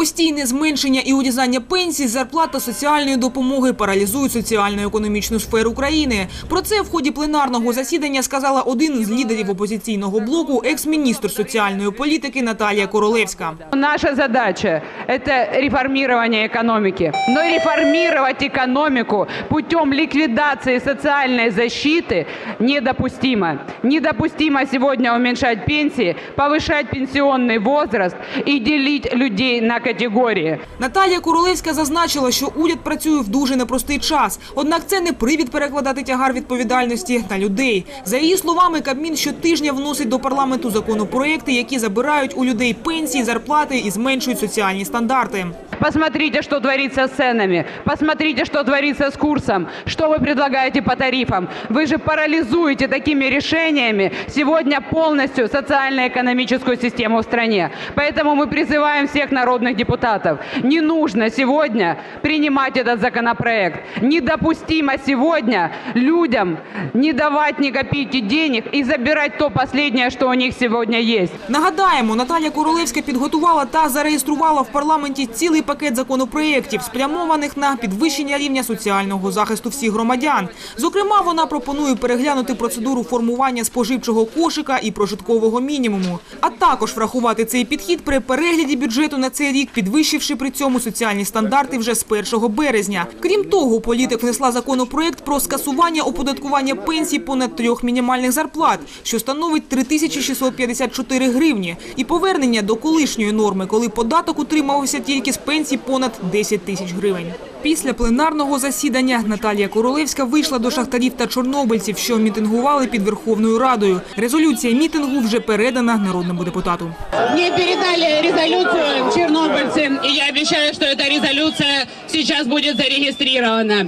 Постійне зменшення і урізання пенсій, зарплат та соціальної допомоги паралізують соціально-економічну сферу країни. Про це в ході пленарного засідання сказала один з лідерів опозиційного блоку, екс-міністр соціальної політики Наталія Королевська. Наша задача – это реформирование экономики. Но реформировать экономику путем ликвидации социальной защиты недопустимо. Недопустимо сегодня уменьшать пенсии, повышать пенсионный возраст и делить людей на категории. Наталія Королевська зазначила, що уряд працює в дуже непростий час. Однак це не привід перекладати тягар відповідальності на людей. За її словами, Кабмін щотижня вносить до парламенту законопроекти, які забирають у людей пенсії, зарплати і зменшують соціальні стандарти. Посмотрите, что творится с ценами. Посмотрите, что творится с курсом. Что вы предлагаете по тарифам? Вы же парализуете такими решениями сегодня полностью социально-экономическую систему в стране. Поэтому мы призываем всех народных депутатов. Не нужно сегодня принимать этот законопроект. Недопустимо сегодня людям не давать ни копейки денег и забирать то последнее, что у них сегодня есть. Нагадаємо, Наталія Королевська підготувала та зареєструвала в парламенті цілий Пакет законопроєктів, спрямованих на підвищення рівня соціального захисту всіх громадян. Зокрема, вона пропонує переглянути процедуру формування споживчого кошика і прожиткового мінімуму, а також врахувати цей підхід при перегляді бюджету на цей рік, підвищивши при цьому соціальні стандарти вже з 1 березня. Крім того, політик внесла законопроект про скасування оподаткування пенсій понад трьох мінімальних зарплат, що становить 3654 гривні, і повернення до колишньої норми, коли податок утримувався тільки з пенсій понад 10 тисяч гривень. Після пленарного засідання Наталія Королевська вийшла до шахтарів та чорнобильців, що мітингували під Верховною Радою. Резолюція мітингу вже передана народному депутату. Мне передали резолюцию чернобыльцы, и я обещаю, что эта резолюция сейчас будет зарегистрирована.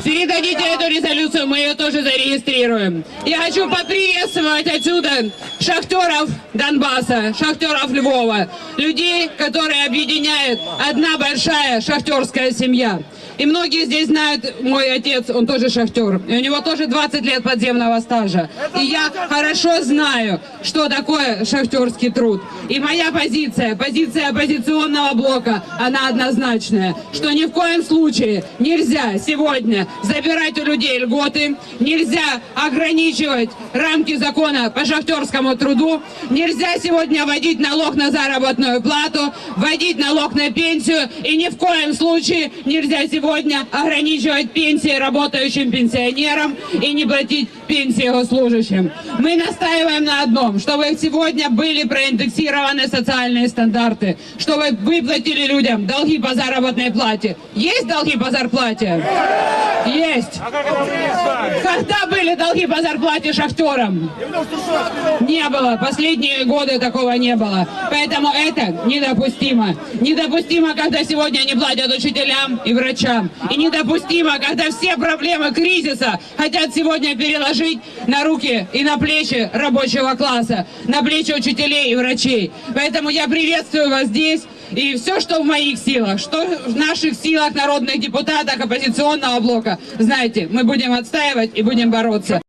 Передадите эту резолюцию, мы ее тоже зарегистрируем. Я хочу поприветствовать отсюда шахтеров Донбасса, шахтеров Львова, людей, которые объединяет одна большая шахтерская семья. И многие здесь знают, мой отец, он тоже шахтер, и у него тоже 20 лет подземного стажа. И я хорошо знаю, что такое шахтерский труд. И моя позиция, позиция оппозиционного блока, она однозначная, что ни в коем случае нельзя сегодня забирать у людей льготы, нельзя ограничивать рамки закона по шахтерскому труду, нельзя сегодня вводить налог на заработную плату, вводить налог на пенсию, и ни в коем случае нельзя сегодня ограничивать пенсии работающим пенсионерам и не платить пенсии госслужащим. Мы настаиваем на одном, чтобы сегодня были проиндексированы социальные стандарты, чтобы выплатили людям долги по заработной плате. Есть долги по зарплате? Есть. Когда были долги по зарплате шахтерам? Не было. Последние годы такого не было. Поэтому это недопустимо. Недопустимо, когда сегодня не платят учителям и врачам. И недопустимо, когда все проблемы кризиса хотят сегодня переложить на руки и на плечи рабочего класса, на плечи учителей и врачей. Поэтому я приветствую вас здесь. И все, что в моих силах, что в наших силах народных депутатов оппозиционного блока, знаете, мы будем отстаивать и будем бороться.